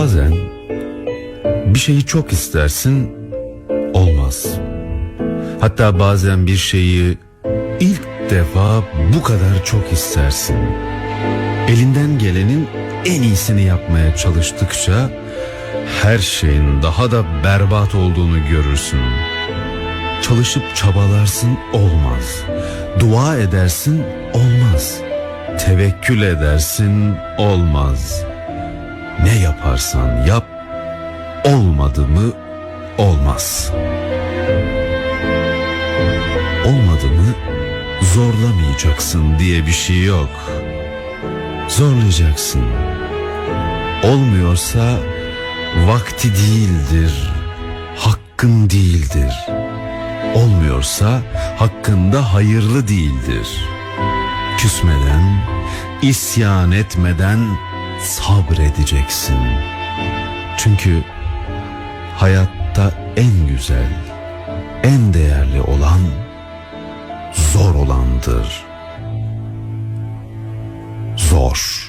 Bazen bir şeyi çok istersin, olmaz. Hatta bazen bir şeyi ilk defa bu kadar çok istersin. Elinden gelenin en iyisini yapmaya çalıştıkça her şeyin daha da berbat olduğunu görürsün. Çalışıp çabalarsın olmaz. Dua edersin olmaz. Tevekkül edersin olmaz. Ne yaparsan yap olmadı mı olmaz. Olmadı mı zorlamayacaksın diye bir şey yok. Zorlayacaksın. Olmuyorsa vakti değildir, hakkın değildir. Olmuyorsa hakkında hayırlı değildir. Küsmeden, isyan etmeden sabredeceksin. Çünkü hayatta en güzel, en değerli olan zor olandır. Zor.